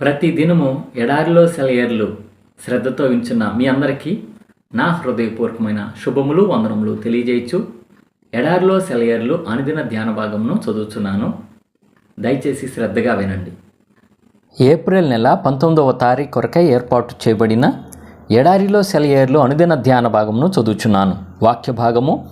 ప్రతి దినము ఎడారిలో సెలయర్లు శ్రద్ధతో వించున్న మీ అందరికీ నా హృదయపూర్వకమైన శుభములు వందనములు తెలియజేయచ్చు. ఎడారిలో సెలయర్లు అనుదిన ధ్యాన భాగమును చదువుతున్నాను దయచేసి శ్రద్ధగా వినండి. ఏప్రిల్ నెల పంతొమ్మిదవ తారీఖు కొరకై ఏర్పాటు చేయబడిన ఎడారిలో సెలయేర్లు అనుదిన ధ్యాన భాగమును చదువుచున్నాను. వాక్య భాగము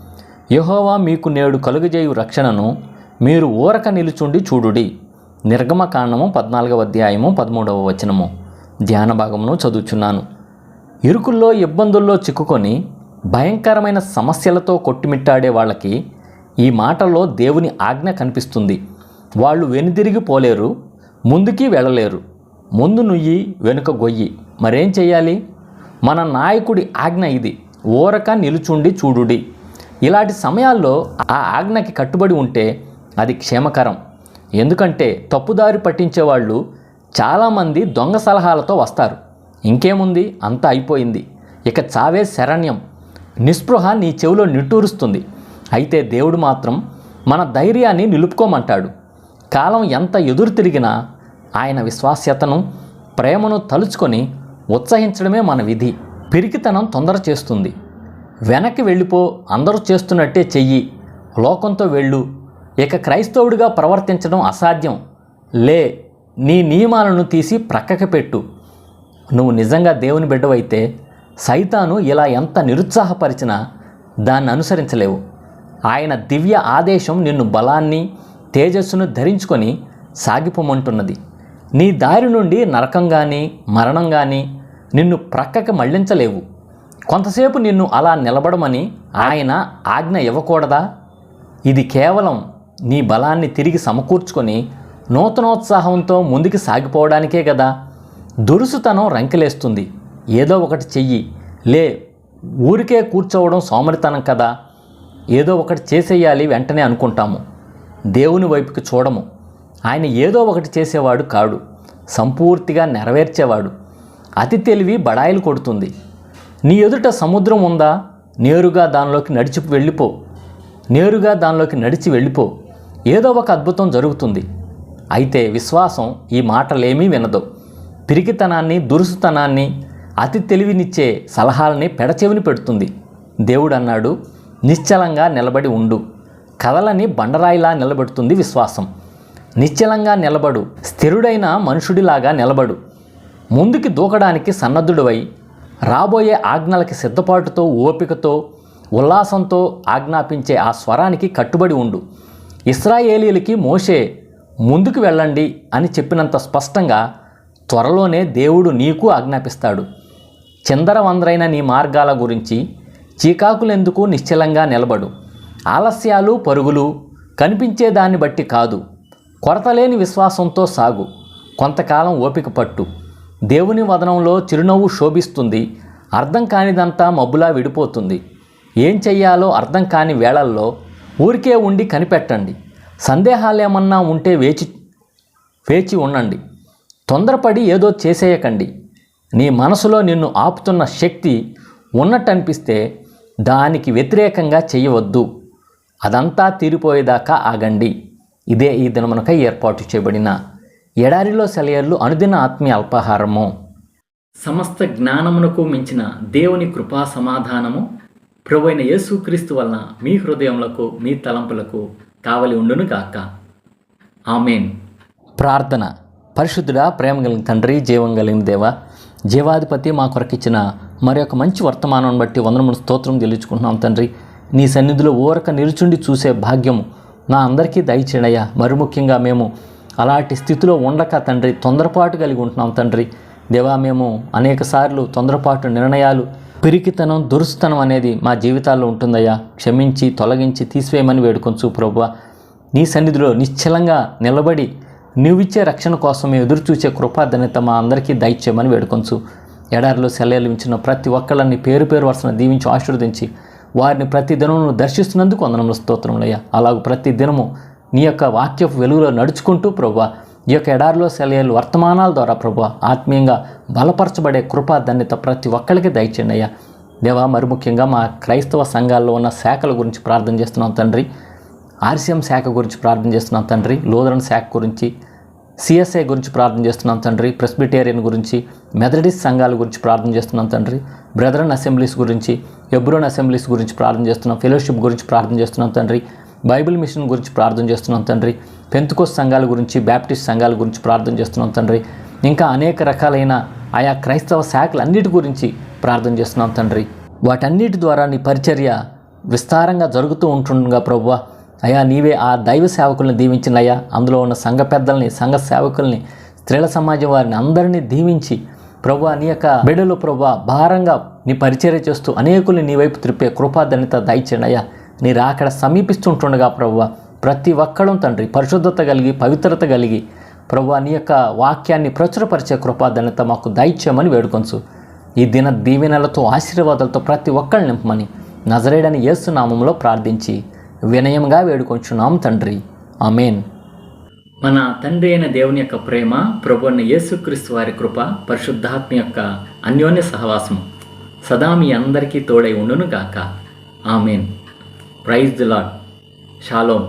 యహోవా మీకు నేడు కలుగజేయు రక్షణను మీరు ఊరక నిలుచుండి చూడుడి. నిర్గమకాండము పద్నాలుగవ అధ్యాయము పదమూడవ వచనము. ధ్యాన భాగమును చదువుచున్నాను. ఇరుకుల్లో ఇబ్బందుల్లో చిక్కుకొని భయంకరమైన సమస్యలతో కొట్టుమిట్టాడే వాళ్ళకి ఈ మాటల్లో దేవుని ఆజ్ఞ కనిపిస్తుంది. వాళ్ళు వెనుదిరిగి పోలేరు ముందుకి వెళ్ళలేరు. ముందు నుయ్యి వెనుక గొయ్యి. మరేం చేయాలి మన నాయకుడి ఆజ్ఞ ఇది ఊరక నిలుచుండి చూడుడి. ఇలాంటి సమయాల్లో ఆ ఆజ్ఞకి కట్టుబడి ఉంటే అది క్షేమకరం. ఎందుకంటే తప్పుదారి పట్టించేవాళ్ళు చాలామంది దొంగ సలహాలతో వస్తారు. ఇంకేముంది? అంతా అయిపోయింది. ఇక చావే శరణ్యం. నిస్పృహ నీ చెవిలో నిట్టూరుస్తుంది. అయితే దేవుడు మాత్రం మన ధైర్యాన్ని నిలుపుకోమంటాడు. కాలం ఎంత ఎదురు తిరిగినా ఆయన విశ్వాస్యతను ప్రేమను తలుచుకొని ఉత్సహించడమే మన విధి. పిరికితనం తొందర చేస్తుంది. వెనక్కి వెళ్ళిపో అందరూ చేస్తున్నట్టే చెయ్యి. లోకంతో వెళ్ళు ఇక క్రైస్తవుడిగా ప్రవర్తించడం అసాధ్యం. లే నీ నియమాలను తీసి ప్రక్కకి పెట్టు. నువ్వు నిజంగా దేవుని బిడ్డవైతే సైతాను ఇలా ఎంత నిరుత్సాహపరిచినా దాన్ని అనుసరించలేవు. ఆయన దివ్య ఆదేశం నిన్ను బలాన్ని తేజస్సును ధరించుకొని సాగిపోమంటున్నది నీ దారి నుండి నరకం కానీ మరణం కానీ నిన్ను ప్రక్కకి మళ్ళించలేవు కొంతసేపు నిన్ను అలా నిలబడమని ఆయన ఆజ్ఞ ఇవ్వకూడదా? ఇది కేవలం నీ బలాన్ని తిరిగి సమకూర్చుకొని నూతనోత్సాహంతో ముందుకు సాగిపోవడానికే కదా దురుసుతనం రంకెలేస్తుంది. ఏదో ఒకటి చెయ్యి. లే ఊరికే కూర్చోవడం సోమరితనం కదా. ఏదో ఒకటి చేసేయాలి వెంటనే అనుకుంటాము. దేవుని వైపుకి చూడము. ఆయన ఏదో ఒకటి చేసేవాడు కాడు. సంపూర్తిగా నెరవేర్చేవాడు. అతి తెలివి బడాయిలు కొడుతుంది. నీ ఎదుట సముద్రం ఉందా? నేరుగా దానిలోకి నడిచి వెళ్ళిపో. నేరుగా దానిలోకి నడిచి వెళ్ళిపో. ఏదో ఒక అద్భుతం జరుగుతుంది. అయితే విశ్వాసం ఈ మాటలేమీ వినదు. పిరికితనాన్ని దురుసుతనాన్ని అతి తెలివినిచ్చే సలహాలని పెడచెవిని పెడుతుంది. దేవుడు అన్నాడు నిశ్చలంగా నిలబడి ఉండు. కథలని బండరాయిలా నిలబెడుతుంది విశ్వాసం. నిశ్చలంగా నిలబడు స్థిరుడైన మనుషుడిలాగా నిలబడు. ముందుకి దూకడానికి సన్నద్ధుడివై రాబోయే ఆజ్ఞలకి సిద్ధపాటుతో ఓపికతో ఉల్లాసంతో ఆజ్ఞాపించే ఆ స్వరానికి కట్టుబడి ఉండు. ఇస్రాయేలీలకి మోషే ముందుకు వెళ్ళండి అని చెప్పినంత స్పష్టంగా త్వరలోనే దేవుడు నీకు ఆజ్ఞాపిస్తాడు. చిందరవందరైన నీ మార్గాల గురించి చీకాకులెందుకు నిశ్చలంగా నిలబడు. ఆలస్యాలు పరుగులు కనిపించే దాన్ని బట్టి కాదు. కొరతలేని విశ్వాసంతో సాగు. కొంతకాలం ఓపిక పట్టు. దేవుని వదనంలో చిరునవ్వు శోభిస్తుంది. అర్థం కానిదంతా మబ్బులా విడిపోతుంది. ఏం చెయ్యాలో అర్థం కాని వేళల్లో ఊరికే ఉండి కనిపెట్టండి. సందేహాలేమన్నా ఉంటే వేచి వేచి ఉండండి. తొందరపడి ఏదో చేసేయకండి. నీ మనసులో నిన్ను ఆపుతున్న శక్తి ఉన్నట్టు అనిపిస్తే దానికి వ్యతిరేకంగా చేయవద్దు. అదంతా తీరిపోయేదాకా ఆగండి. ఇదే ఈ దినమునకై ఏర్పాటు చేయబడిన ఎడారిలో సెలయర్లు అనుదిన ఆత్మీయ అల్పాహారము. సమస్త జ్ఞానమునకు మించిన దేవుని కృపా సమాధానము ప్రభువైన యేసుక్రీస్తు వలన మీ హృదయములకు మీ తలంపులకు కావలి ఉండును కాక ఆమెన్. ప్రార్థన. పరిశుద్ధుడా ప్రేమ కలిగిన తండ్రి జీవం కలిగిన దేవ జీవాధిపతి మా కొరకిచ్చిన మరి ఒక మంచి వర్తమానం బట్టి వందనములు స్తోత్రం తెలుచుకుంటున్నాం తండ్రి. నీ సన్నిధిలో ఊరక నిలుచుండి చూసే భాగ్యము నా అందరికీ దయచేడయ్యా మరి ముఖ్యంగా మేము అలాంటి స్థితిలో ఉండక తండ్రి తొందరపాటు కలిగి ఉంటున్నాం తండ్రి. దేవా మేము అనేక సార్లు తొందరపాటు నిర్ణయాలు పిరికితనం దురుస్తనం అనేది మా జీవితాల్లో ఉంటుందయ్యా. క్షమించి తొలగించి తీసివేయమని వేడుకొంచు ప్రభు నీ సన్నిధిలో నిశ్చలంగా నిలబడి నువ్విచ్చే రక్షణ కోసం ఎదురు చూసే కృపాధన్యత మా అందరికీ దయచేయమని వేడుకొంచు. ఎడారిలో సెలవులు ప్రతి ఒక్కళ్ళని పేరు పేరు వరుసన దీవించి ఆశీర్వదించి వారిని ప్రతి దినమును దర్శిస్తున్నందుకు వందనముల స్తోత్రములయ్యా. అలాగ ప్రతి దినము నీ యొక్క వాక్యపు వెలుగులో నడుచుకుంటూ ప్రభు ఈ యొక్క ఎడారిలో సెలయలు వర్తమానాల ద్వారా ప్రభు ఆత్మీయంగా బలపరచబడే కృపా ధన్యత ప్రతి ఒక్కరికి దయచేయండి అయ్యా. దేవా మరి ముఖ్యంగా మా క్రైస్తవ సంఘాల్లో ఉన్న శాఖల గురించి ప్రార్థన చేస్తున్నాం తండ్రి. ఆర్సీఎం శాఖ గురించి ప్రార్థన చేస్తున్నాం తండ్రి. లోదరన్ శాఖ గురించి సిఎస్ఐ గురించి ప్రార్థన చేస్తున్నాం తండ్రి. ప్రెస్బిటేరియన్ గురించి మెథడిస్ట్ సంఘాల గురించి ప్రార్థన చేస్తున్నాం తండ్రి. బ్రదరన్ అసెంబ్లీస్ గురించి ఎబ్రోన్ అసెంబ్లీస్ గురించి ప్రార్థన చేస్తున్నాం. ఫెలోషిప్ గురించి ప్రార్థన చేస్తున్నాం తండ్రి. బైబిల్ మిషన్ గురించి ప్రార్థన చేస్తున్నాం తండ్రి. పెంతుకోస్ సంఘాల గురించి బ్యాప్టిస్ట్ సంఘాల గురించి ప్రార్థన చేస్తున్నాం తండ్రి. ఇంకా అనేక రకాలైన ఆయా క్రైస్తవ శాఖలన్నిటి గురించి ప్రార్థన చేస్తున్నాం తండ్రి. వాటన్నిటి ద్వారా నీ పరిచర్య విస్తారంగా జరుగుతూ ఉంటుండగా ప్రభువ అయా నీవే ఆ దైవ సేవకుల్ని దీవించినయ్యా. అందులో ఉన్న సంఘ పెద్దల్ని సంఘ సేవకుల్ని స్త్రీల సమాజం వారిని అందరినీ దీవించి ప్రభు నీ యొక్క బిడలు ప్రభు భారంగా నీ పరిచర్య చేస్తూ అనేకుల్ని నీ వైపు త్రిప్పే కృపాధన్యత దయచేనయ్యా నీ రాకడ సమీపిస్తుంటుండగా ప్రభు ప్రతి ఒక్కడం తండ్రి పరిశుద్ధత కలిగి పవిత్రత కలిగి ప్రభు నీ యొక్క వాక్యాన్ని ప్రచురపరిచే కృపాధన్యత మాకు దయచేయమని వేడుకొంచు. ఈ దిన దీవెనలతో ఆశీర్వాదాలతో ప్రతి ఒక్కళ్ళు నింపమని నజరేడని యేసునామంలో ప్రార్థించి వినయంగా వేడుకొంచున్నాం తండ్రి. ఆమెన్. మన తండ్రి అయిన దేవుని యొక్క ప్రేమ ప్రభు అయిన యేసుక్రీస్తు వారి కృప పరిశుద్ధాత్మ యొక్క అన్యోన్య సహవాసం సదా మీ అందరికీ తోడై ఉండును గాక ఆమెన్. প্রাইজ দিলাম শালম